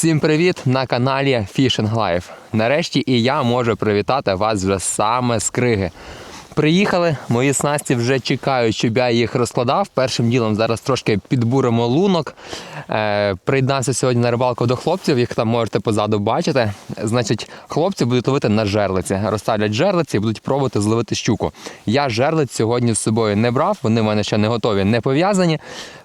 Всім привіт на каналі Fishing Life. Нарешті і я можу привітати вас вже саме з Криги. Приїхали, мої снасті вже чекають, щоб я їх розкладав. Першим ділом зараз трошки підбуримо лунок. Е, приєднався сьогодні на рибалку до хлопців, їх там можете позаду бачити. Значить, хлопці будуть ловити на жерлиці. Розставлять жерлиці і будуть пробувати зловити щуку. Я жерлиць сьогодні з собою не брав, вони в мене ще не готові, не пов'язані.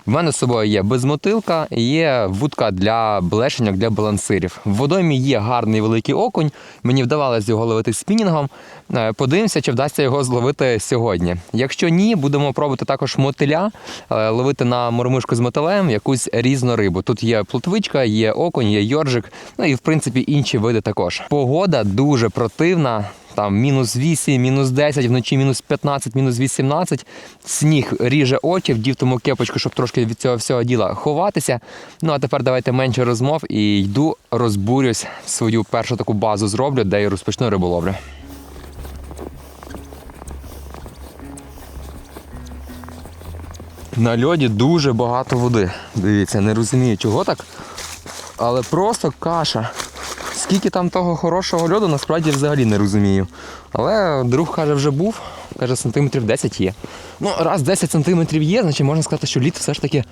В мене з собою є безмотилка, є вудка для блешеньок, для балансирів. В водоймі є гарний великий окунь. Мені вдавалося його ловити спінінгом. Е, Подивимося, чи вдасться його зловити сьогодні. Якщо ні, будемо пробувати також мотиля, е, ловити на мормишку з мотилем якусь різну рибу. Тут є плотвичка, є окунь, є йоржик, ну і в принципі інші види також. Погода дуже противна. Там мінус 8, мінус 10, вночі мінус 15, мінус 18. Сніг ріже очі, вдів тому кепочку, щоб трошки від цього всього діла ховатися. Ну а тепер давайте менше розмов і йду розбурюсь свою першу таку базу зроблю, де і розпочну риболовлю. На льоді дуже багато води. Дивіться, не розумію, чого так. Але просто каша. Скільки там того хорошого льоду, насправді взагалі не розумію. Але друг каже, вже був, каже, сантиметрів 10 є. Ну, раз 10 сантиметрів є, значить можна сказати, що лід все ж таки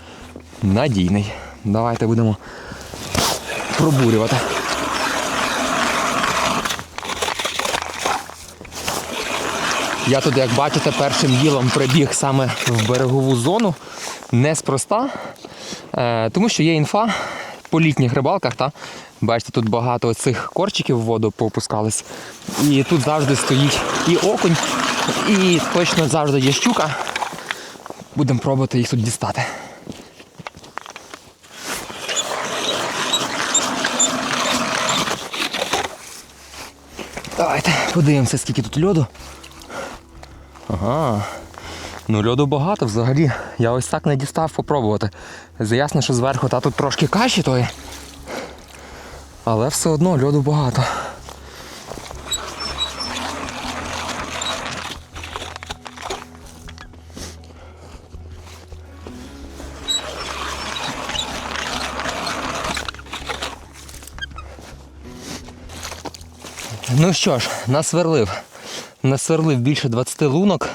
надійний. Давайте будемо пробурювати. Я тут, як бачите, першим ділом прибіг саме в берегову зону. Неспроста, е, тому що є інфа по літніх рибалках. Та, бачите, тут багато цих корчиків в воду попускались. І тут завжди стоїть і окунь, і точно завжди є щука. Будемо пробувати їх тут дістати. Давайте подивимося, скільки тут льоду. Ага. Ну, льоду багато взагалі. Я ось так не дістав попробувати. Ясно, що зверху та тут трошки каші тої. Але все одно льоду багато. Ну що ж, насверлив. Насверлив більше 20 лунок.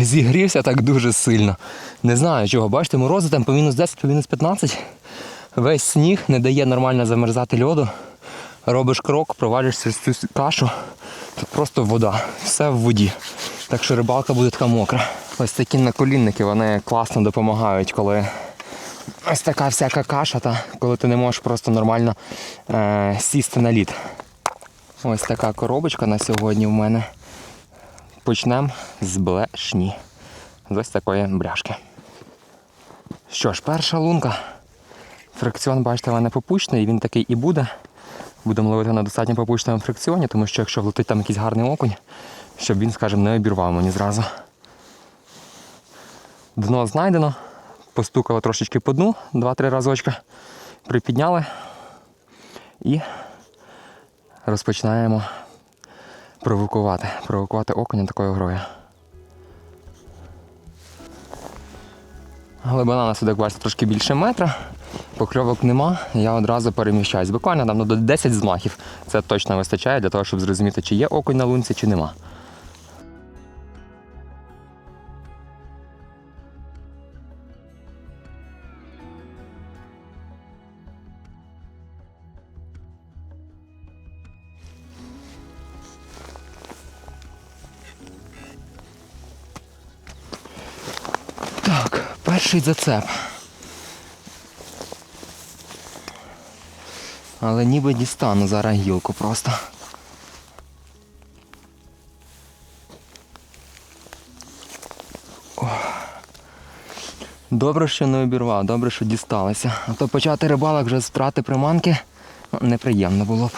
Зігрівся так дуже сильно. Не знаю чого. Бачите, морози там по мінус 10, по мінус 15. Весь сніг не дає нормально замерзати льоду. Робиш крок, провалюєшся в цю кашу. Тут просто вода. Все в воді. Так що рибалка буде така мокра. Ось такі наколінники, вони класно допомагають, коли ось така всяка каша, та коли ти не можеш просто нормально е- сісти на лід. Ось така коробочка на сьогодні в мене. Почнемо з блешні. З ось такої бряшки. Що ж, перша лунка. Фрикціон, бачите, в мене попущений, він такий і буде. Будемо ловити на достатньо попущеному фрикціоні, тому що якщо влетить там якийсь гарний окунь, щоб він, скажімо, не обірвав мені зразу. Дно знайдено. Постукало трошечки по дну, 2-3 разочка. Припідняли і розпочинаємо провокувати. Провокувати окуня такою грою. Глибина на судок бачите трошки більше метра, покльовок нема, я одразу переміщаюсь. Буквально там ну, до 10 змахів. Це точно вистачає для того, щоб зрозуміти, чи є окунь на лунці, чи нема. Перший зацеп. Але ніби дістану зараз гілку просто. Добре, що не обірвав, добре, що дісталося. А то почати рибалок вже з втрати приманки ну, неприємно було б.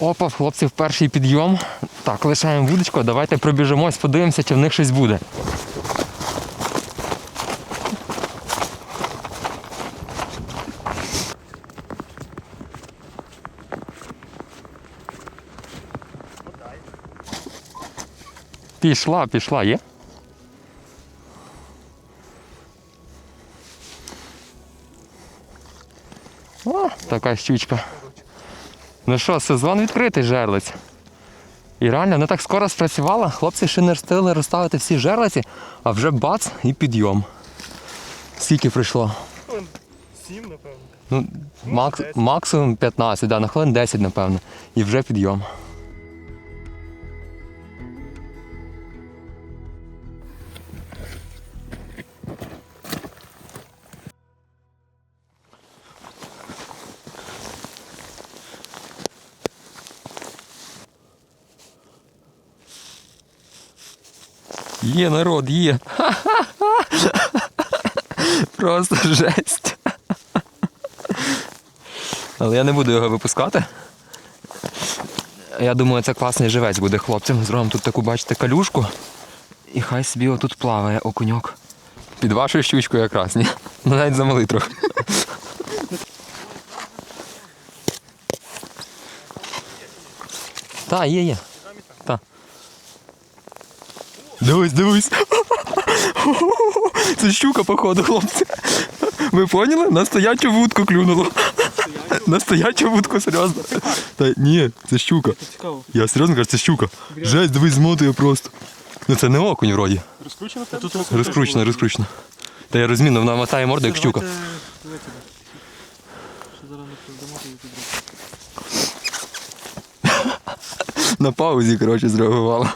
Опа, в хлопців перший підйом. Так, лишаємо вудочку, давайте пробіжимось, подивимося, чи в них щось буде. Пішла, пішла, є? О, така щучка. Ну що, сезон відкритий жерлиць. І реально, вона так скоро спрацювала, хлопці ще не встигли розставити всі жерлиці, а вже бац і підйом. Скільки прийшло? Сім, напевно. Ну, макс, максимум 15, да, на хвилин 10, напевно. І вже підйом. Є народ, є. Просто жесть. Але я не буду його випускати. Я думаю, це класний живець буде хлопцям. Зробимо тут таку, бачите, калюшку. І хай собі отут плаває окуньок. Під вашою щучкою якраз, ні? Ну навіть замалий трохи. Так, є, є. Дивись, дивись. Це щука, походу, хлопці. Ви поняли? На стоячу вудку клюнуло. На стоячу вудку, серйозно. Та ні, це щука. Цікаво. Я серйозно кажу, це щука. Жесть, дивись, змотує просто. Ну це не окунь вроді. Розкручено? Розкручено, розкручено. Та я розумію, вона мотає морду, як щука. Що зараз не піддамо, На паузі, коротше, зреагувала.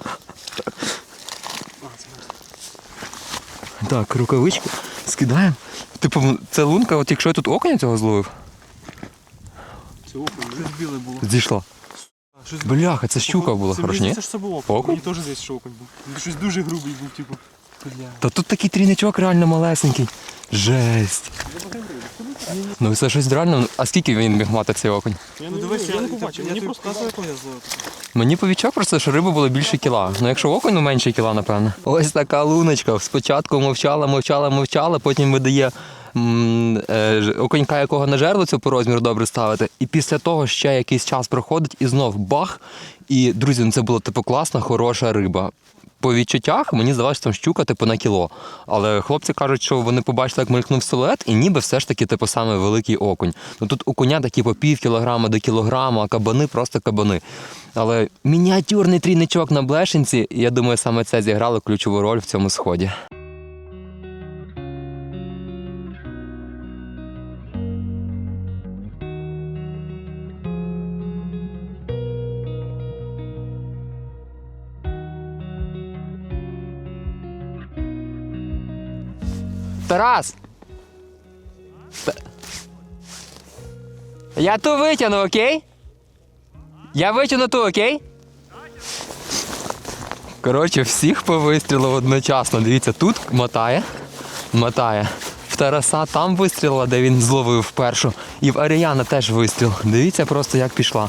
Так, рукавички скидаємо. Типу, це лунка, от якщо я тут окуня цього зловив, Це окунь, щось біле було. зійшла. Щось Бляха, це щука була, хорош, ні? Це ж це був окунь. Окунь? Мені теж здається, що окунь був. Він щось дуже грубий був, типу. Бля. Та тут такий трійничок реально малесенький. Жесть. Ну це щось реально. А скільки він міг мати цей окунь? Я не дивись, я не побачив. Мені просто казали, як я зловив. Мені повічок просто, що риба була більше кіла. Ну якщо окунь, ну менше кіла, напевно. Ось така луночка. Спочатку мовчала, мовчала, мовчала, потім видає е, окунька, якого на жерлицю по розміру добре ставити. І після того ще якийсь час проходить і знов бах. І, друзі, ну це була типу класна, хороша риба. По відчуттях мені здавалося, що там щука типу на кіло. Але хлопці кажуть, що вони побачили, як мелькнув силует, і ніби все ж таки, типу, саме великий окунь. Ну тут окуня такі по пів кілограма до кілограма, а кабани просто кабани. Але мініатюрний трійничок на блешенці, я думаю, саме це зіграло ключову роль в цьому сході. Тарас! Я ту витягну, окей? Я витягну ту, окей? Коротше, всіх по вистрілу одночасно. Дивіться, тут мотає, мотає. В Тараса там вистрілила, де він зловив першу. І в Аріяна теж вистріл. Дивіться просто, як пішла.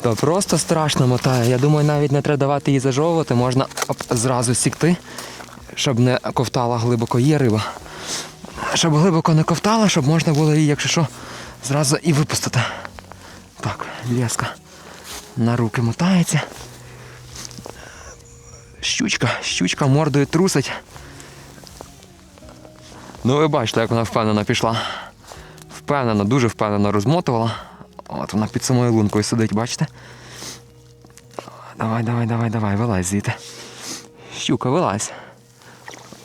Та просто страшно мотає. Я думаю, навіть не треба давати її зажовувати, можна оп, зразу сікти, щоб не ковтала глибоко. Є риба. Щоб глибоко не ковтала, щоб можна було її, якщо що, зразу і випустити. Так, леска на руки мотається. Щучка, щучка мордою трусить. Ну ви бачите, як вона впевнено пішла. Впевнено, дуже впевнено розмотувала. От вона під самою лункою сидить, бачите? Давай, давай, давай, давай, вилазь звідти. Щука, вилазь.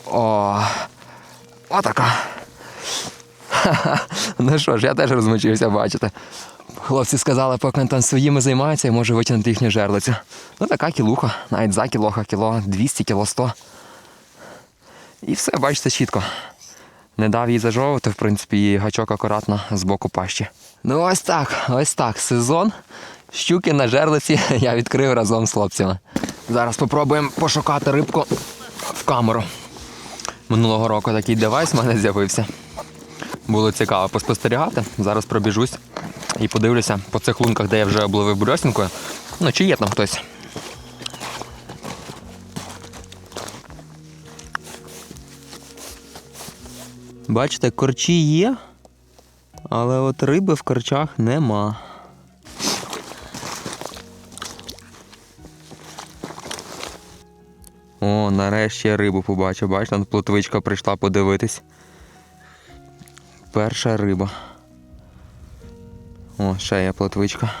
О, отака. Ха-ха. Ну що ж, я теж розмочився, бачите. Хлопці сказали, поки там своїми займаються, я можу витягнути їхню жерлицю. Ну така кілуха, навіть за кілоха, кіло 200, кіло 100. І все, бачите, чітко. Не дав їй зажовувати, в принципі, і гачок акуратно з боку пащі. Ну ось так, ось так. Сезон. Щуки на жерлиці я відкрив разом з хлопцями. Зараз спробуємо пошукати рибку в камеру. Минулого року такий девайс в мене з'явився. Було цікаво поспостерігати. Зараз пробіжусь і подивлюся по цих лунках, де я вже обловив брьосінкою. Ну, чи є там хтось. Бачите, корчі є, але от риби в корчах нема. О, нарешті я рибу побачив. Бачите, плотвичка прийшла подивитись. Перша риба. О, ще є плотвичка.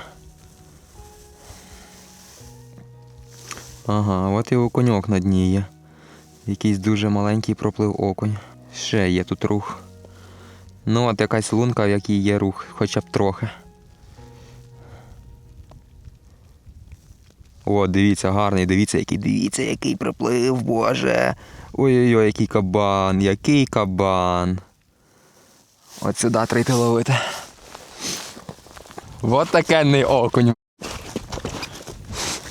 Ага, от і окуньок на дні є. Якийсь дуже маленький проплив окунь. Ще є тут рух. Ну, от якась лунка, в якій є рух, хоча б трохи. О, дивіться, гарний, дивіться, який, дивіться, який приплив, боже. Ой-ой-ой, який кабан, який кабан. От сюди трійти ловити. От такенний окунь.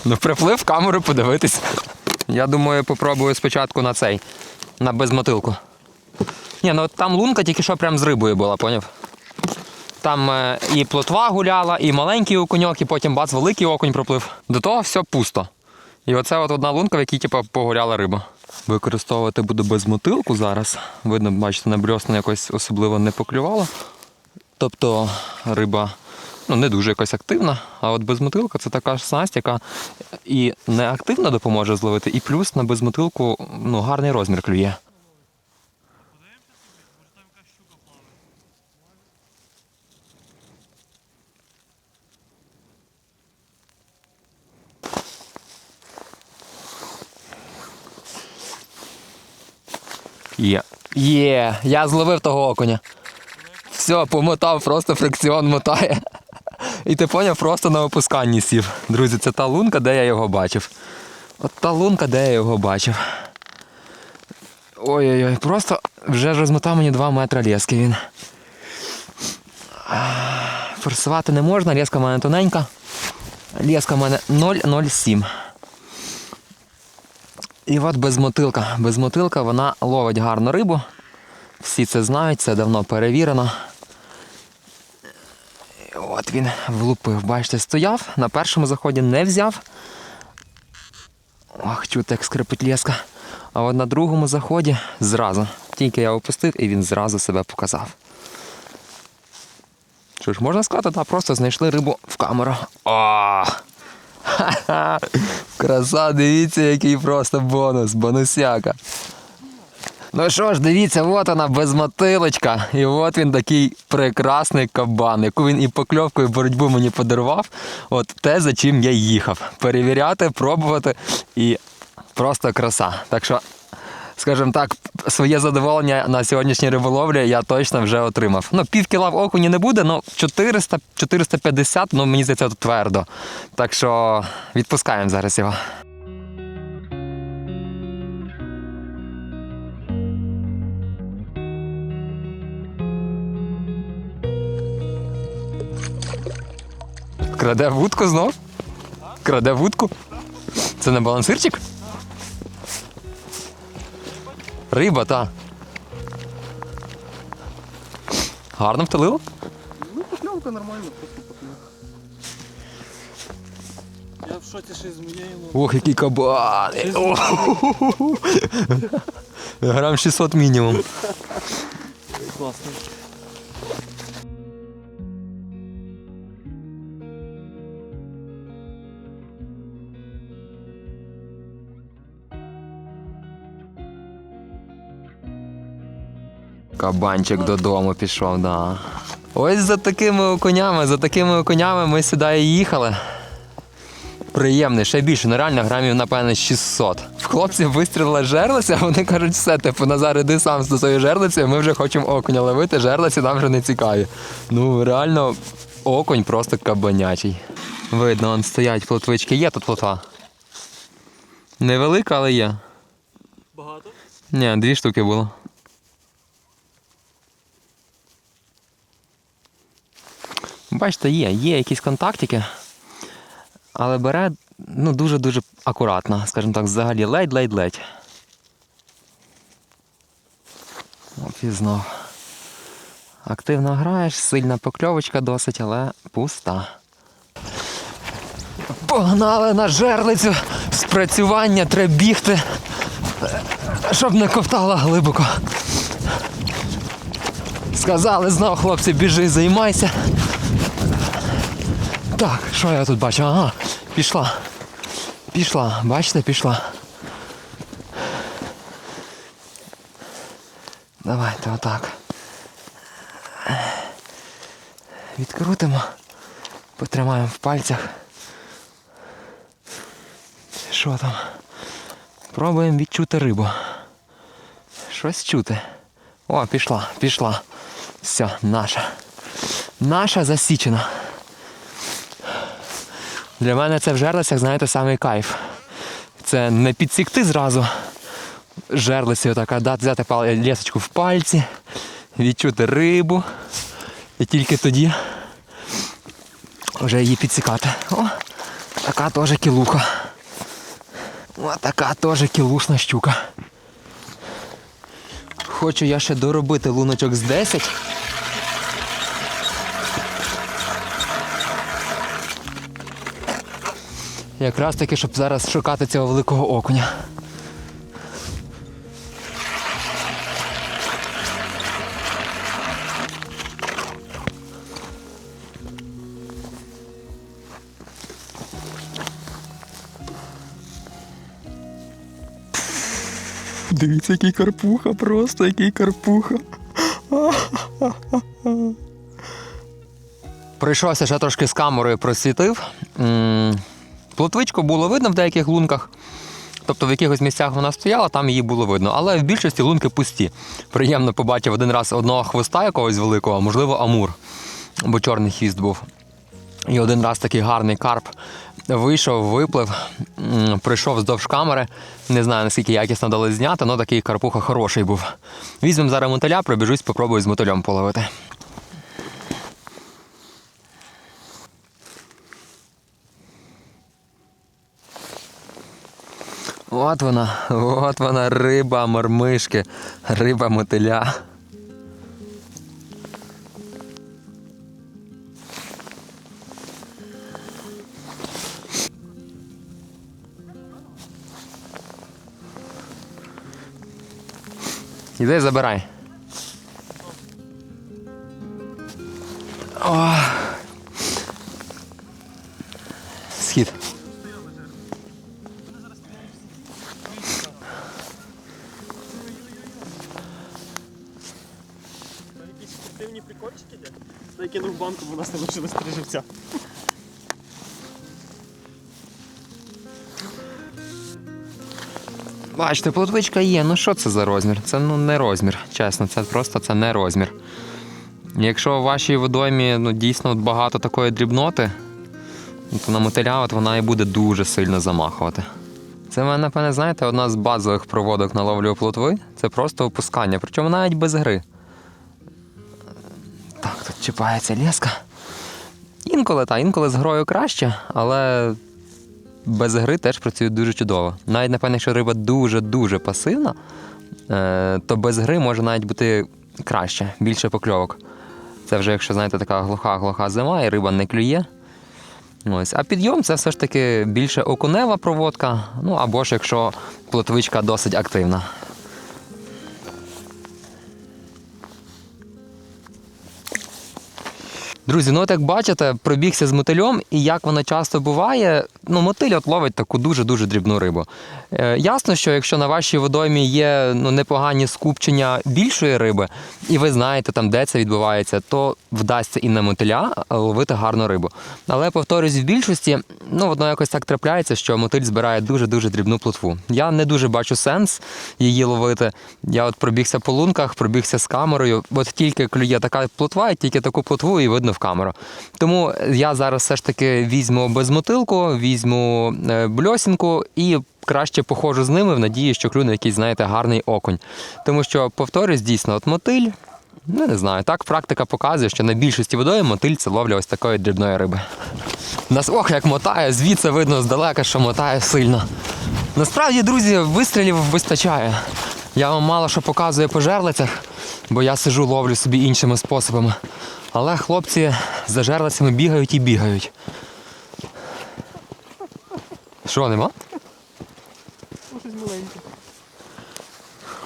Ну, приплив камеру подивитись. Я думаю, попробую спочатку на цей, на безмотилку. Ні, ну там лунка тільки що прям з рибою була, поняв? Там е, і плотва гуляла, і маленький окуньок, і потім бац, великий окунь проплив. До того все пусто. І оце от одна лунка, в якій типу, погуляла риба. Використовувати буду без мотилку зараз. Видно, бачите, на брьосну якось особливо не поклювало. Тобто риба ну, не дуже якось активна, а от безмотилка це така ж снасть, яка і не активно допоможе зловити, і плюс на безмотилку ну, гарний розмір клює. Є. Є, я зловив того окуня. Все, помотав, просто фрикціон мотає. І ти поняв, просто на опусканні сів. Друзі, це та лунка, де я його бачив. От та лунка, де я його бачив. Ой-ой-ой, просто вже розмотав мені 2 метри лески він. Форсувати не можна, леска в мене тоненька. Леска в мене 0,07. І от безмотилка. Безмотилка вона ловить гарну рибу. Всі це знають, це давно перевірено. От він влупив. Бачите, стояв, на першому заході не взяв. Ох, чути, як скрипить леска. А от на другому заході зразу. Тільки я опустив і він зразу себе показав. Що ж, можна сказати, так, просто знайшли рибу в камеру. О! Краса, дивіться, який просто бонус, бонусяка. Ну що ж, дивіться, от вона безмотилочка. І от він такий прекрасний кабан, яку він і покльовку, і боротьбу мені подарував. От те, за чим я їхав. Перевіряти, пробувати і просто краса. Так що, скажімо так, своє задоволення на сьогоднішній риболовлі я точно вже отримав. Ну, пів кіла в окуні не буде, ну 400, 450, ну мені здається, це твердо. Так що відпускаємо зараз його. Краде вудку знов? Краде вудку? Це не балансирчик? Риба, та. Гарно втелило? Ну, покльовка нормально, просто покльовка. Я в шоці ще з моєю ну, Ох, який кабан! Грам 600 мінімум. класно. Кабанчик додому пішов, да. Ось за такими окунями, за такими окунями ми сюди і їхали. Приємний, ще більше, ну реально грамів, напевно, 600. В хлопців вистрілила жерлиця, вони кажуть, все, типу, Назар, іди сам з своєю жерлицею, ми вже хочемо окуня ловити, жерлиці нам вже не цікаві. Ну, реально, окунь просто кабанячий. Видно, он стоять плотвички. Є тут плотва. Невелика, але є. Багато? Ні, дві штуки було. Бачите, є, є якісь контактики, але бере ну, дуже-дуже акуратно, скажімо так, взагалі ледь-ледь-ледь. От і знов. Активно граєш, сильна покльовочка досить, але пуста. Погнали на жерлицю! Спрацювання треба бігти, щоб не ковтала глибоко. Сказали знов, хлопці, біжи, займайся. Так, що я тут бачу? Ага, пішла. Пішла, бачите, пішла. Давайте отак. Відкрутимо. Потримаємо в пальцях. Що там? Пробуємо відчути рибу. Щось чути. О, пішла, пішла. Все, наша. Наша засічена. Для мене це в жерлицях, знаєте, самий кайф. Це не підсікти зразу жерлиці, отак, дати взяти лісочку в пальці, відчути рибу. І тільки тоді вже її підсікати. О, така теж кілуха. О, така теж кілушна щука. Хочу я ще доробити луночок з 10. Якраз таки, щоб зараз шукати цього великого окуня. Дивіться, який карпуха, просто який карпуха. Прийшовся ще трошки з камерою просвітив. Плотвичку було видно в деяких лунках. Тобто в якихось місцях вона стояла, там її було видно. Але в більшості лунки пусті. Приємно побачив один раз одного хвоста якогось великого, можливо, амур, бо чорний хвіст був. І один раз такий гарний карп вийшов, виплив, прийшов вздовж камери. Не знаю, наскільки якісно дали зняти, але такий карпуха хороший був. Візьмемо зараз мотиля, пробіжусь, попробую з мотилем половити. От вона, от вона риба мормишки, риба мотиля. Іди забирай. О. Схід. Якісь спортивні прикольчики де? Я бо у нас не лишилось три живця. Бачите, плотвичка є. Ну що це за розмір? Це ну не розмір, чесно, це просто це не розмір. Якщо в вашій водоймі ну, дійсно багато такої дрібноти, ну, то на мотиля от вона і буде дуже сильно замахувати. Це в мене, напевне, знаєте, одна з базових проводок на ловлю плотви це просто опускання, причому навіть без гри. Тут чіпається леска. Інколи, та, інколи з грою краще, але без гри теж працює дуже чудово. Навіть, напевно, якщо риба дуже-дуже пасивна, е, то без гри може навіть бути краще, більше покльовок. Це вже, якщо знаєте, така глуха-глуха зима і риба не клює. Ось. А підйом це все ж таки більше окунева проводка, ну або ж якщо плотвичка досить активна. Друзі, ну як бачите, пробігся з мотильом, і як воно часто буває, ну мотиль от ловить таку дуже-дуже дрібну рибу. Е, ясно, що якщо на вашій водоймі є ну, непогані скупчення більшої риби, і ви знаєте там, де це відбувається, то вдасться і на мотиля ловити гарну рибу. Але повторюсь, в більшості, ну воно якось так трапляється, що мотиль збирає дуже-дуже дрібну плотву. Я не дуже бачу сенс її ловити. Я от пробігся по лунках, пробігся з камерою. От тільки клює така плотва, і тільки таку плотву і видно в камеру. Тому я зараз все ж таки візьму безмотилку, візьму е, бльосінку і. Краще походжу з ними в надії, що клюне якийсь, знаєте, гарний окунь. Тому що, повторюсь, дійсно, от мотиль, ну не знаю, так практика показує, що на більшості водою мотиль це ловля ось такої дрібної риби. Нас ох, як мотає, звідси видно здалека, що мотає сильно. Насправді, друзі, вистрілів вистачає. Я вам мало що показую по жерлицях, бо я сижу, ловлю собі іншими способами. Але хлопці за жерлицями бігають і бігають. Що, нема? Щось маленьке.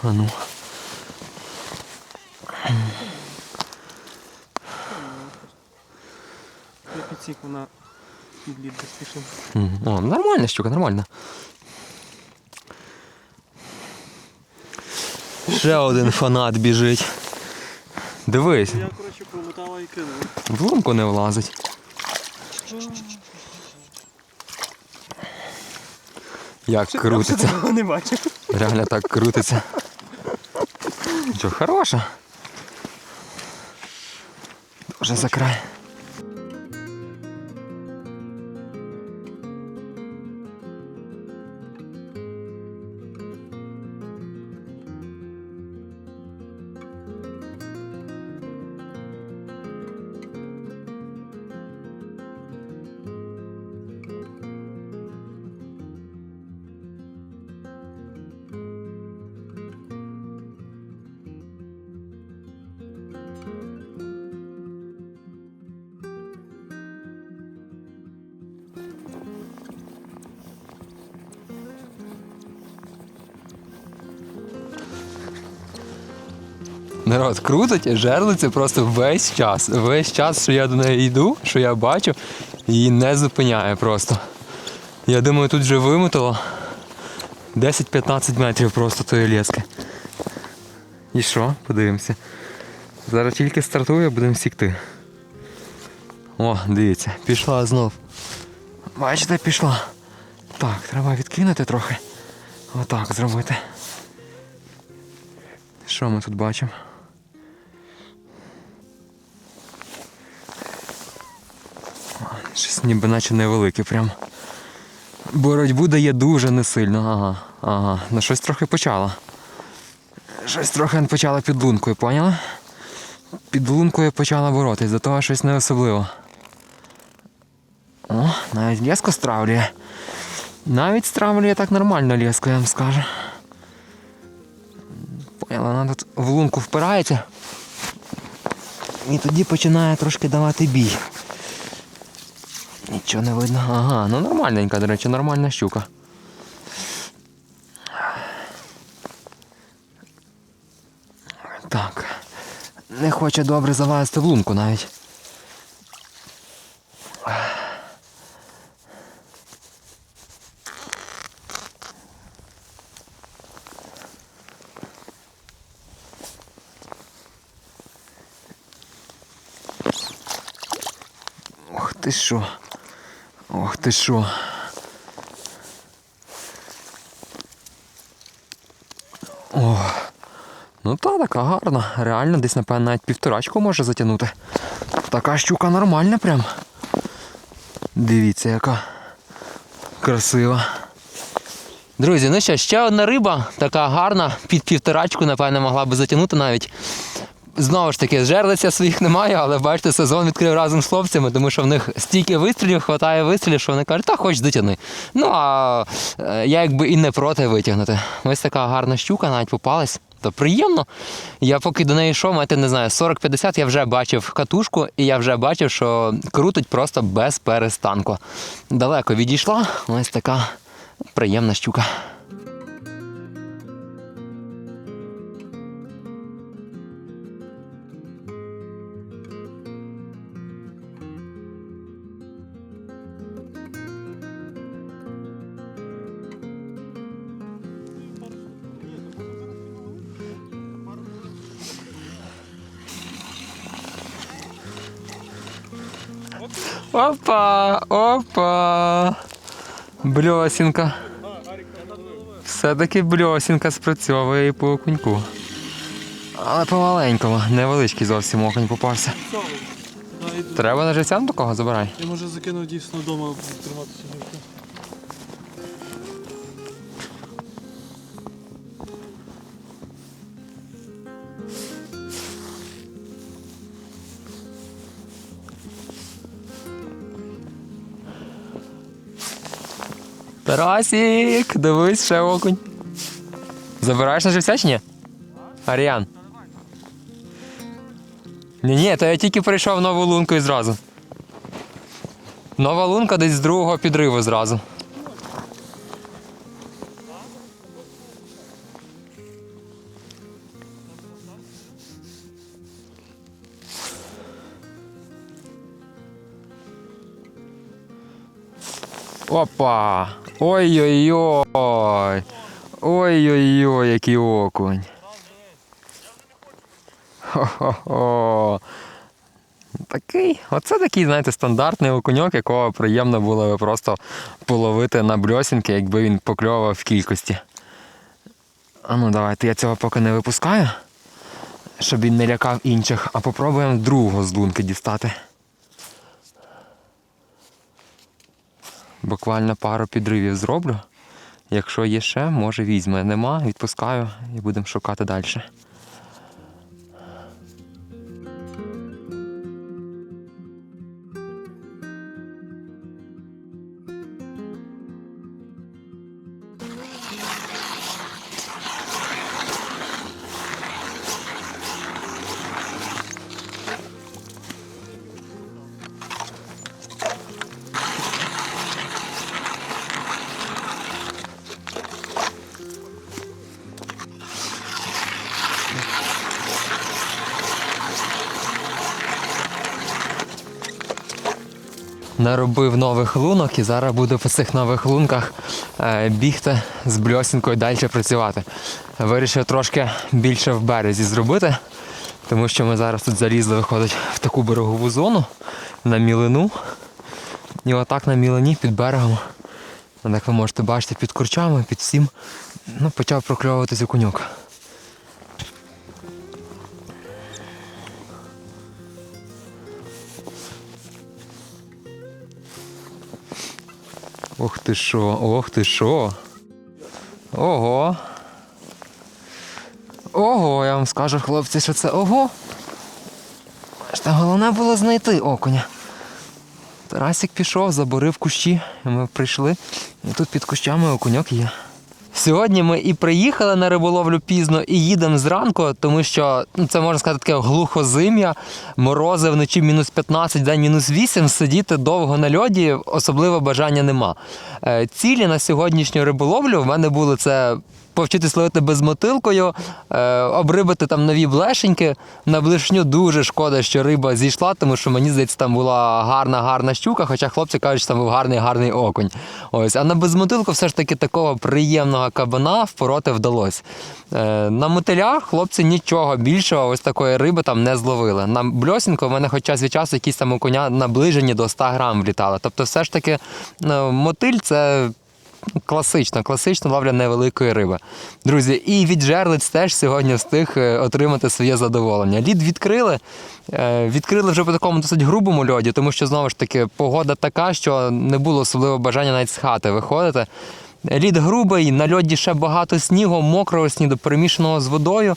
А ну. Я підсік, вона підліт безпішно. Мгм. О, нормальна щука, нормальна. Ще один фанат біжить. Дивись, Я, коротше, промотала і кинула. в лунку не влазить. Як крутиться. Не бачив. Реально так крутиться. Що, хороша. Дуже за край. Народ крутить, жерлиться просто весь час. Весь час, що я до неї йду, що я бачу, її не зупиняє просто. Я думаю, тут вже вимотало 10-15 метрів просто тої лески. І що? Подивимося. Зараз тільки стартує, будемо сікти. О, дивіться, пішла знов. Бачите, пішла. Так, треба відкинути трохи. Отак зробити. Що ми тут бачимо? Ніби наче невелике прям. Боротьбу дає дуже несильно. Ага, ага. Ну щось трохи почало. Щось трохи почала під лункою, поняла? Під лункою почала боротись, до того щось не особливо. О, навіть леску стравлює. Навіть стравлює так нормально леску, я вам скажу. Поняла, вона тут в лунку впирається. І тоді починає трошки давати бій. Нічого не видно. Ага, ну нормальненька, до речі, нормальна щука. Так. Не хоче добре залазити в лунку навіть. Ох ти що. Ох ти що. Ох. Ну та така гарна. Реально десь, напевно, навіть півторачку може затягнути. Така щука нормальна прям. Дивіться, яка красива. Друзі, ну що, ще одна риба, така гарна, під півторачку, напевно, могла би затягнути навіть. Знову ж таки, жерлиця своїх немає, але бачите, сезон відкрив разом з хлопцями, тому що в них стільки вистрілів, хватає вистрілів, що вони кажуть, та хоч дотяни. Ну а е, я якби і не проти витягнути. Ось така гарна щука, навіть попалась. То приємно. Я поки до неї йшов, мати не знаю, 40-50 я вже бачив катушку, і я вже бачив, що крутить просто без перестанку. Далеко відійшла, ось така приємна щука. Опа! Опа! Бльосінка. Все-таки бльосінка спрацьовує і по окуньку. Але помаленькому, невеличкий зовсім окунь попався. Треба на живцям такого забирай. Я може закинув дійсно вдома триматися. Тарасік, дивись, ще окунь. Забираєш на живця чи ні? Аріан. Ні, ні, то я тільки прийшов нову лунку і зразу. Нова лунка десь з другого підриву зразу. Опа! Ой-ой-ой! Ой-ой-ой, який окунь. Хо-хо-хо. Такий, оце такий, знаєте, стандартний окуньок, якого приємно було би просто половити на бльосінки, якби він покльовував в кількості. А ну давайте я цього поки не випускаю, щоб він не лякав інших, а попробуємо другого з лунки дістати. Буквально пару підривів зроблю. Якщо є ще, може візьме. Нема, відпускаю і будемо шукати далі. Наробив нових лунок і зараз буду по цих нових лунках е, бігти з бльосінкою далі працювати. Вирішив трошки більше в березі зробити, тому що ми зараз тут залізли, виходить в таку берегову зону на мілину. І отак на мілині під берегом, як ви можете бачити, під курчами, під всім, ну, почав прокльовуватись окуньок. Ох ти що, ох ти що. Ого. Ого, я вам скажу, хлопці, що це ого. Та головне було знайти окуня. Тарасик пішов, заборив кущі, ми прийшли. І тут під кущами окуньок є. Сьогодні ми і приїхали на риболовлю пізно, і їдемо зранку, тому що ну, це можна сказати таке глухозим'я, морози вночі мінус 15, день мінус 8, сидіти довго на льоді, особливо бажання нема. Е, Цілі на сьогоднішню риболовлю в мене були це. Повчитись ловити безмотилкою, е, обрибати там нові блешеньки. На блишню дуже шкода, що риба зійшла, тому що мені здається, там була гарна, гарна щука, хоча хлопці кажуть, що там був гарний, гарний окунь. Ось. А на безмотилку все ж таки такого приємного кабана впороти вдалося. Е, на мотиля хлопці нічого більшого ось такої риби там не зловили. На бльосінку в мене хоч час від часу якісь там окуня наближені до 100 грам влітали. Тобто, все ж таки, ну, мотиль це Класично, класично ловля невеликої риби. Друзі, і від жерлиць теж сьогодні встиг е, отримати своє задоволення. Лід відкрили. е, Відкрили вже по такому досить грубому льоді, тому що знову ж таки погода така, що не було особливо бажання навіть з хати виходити. Лід грубий, на льоді ще багато снігу, мокрого снігу, перемішаного з водою.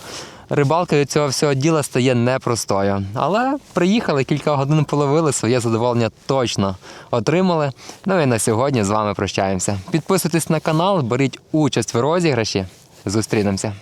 Рибалка від цього всього діла стає непростою. Але приїхали, кілька годин половили, своє задоволення точно отримали. Ну і на сьогодні з вами прощаємося. Підписуйтесь на канал, беріть участь в розіграші. Зустрінемося.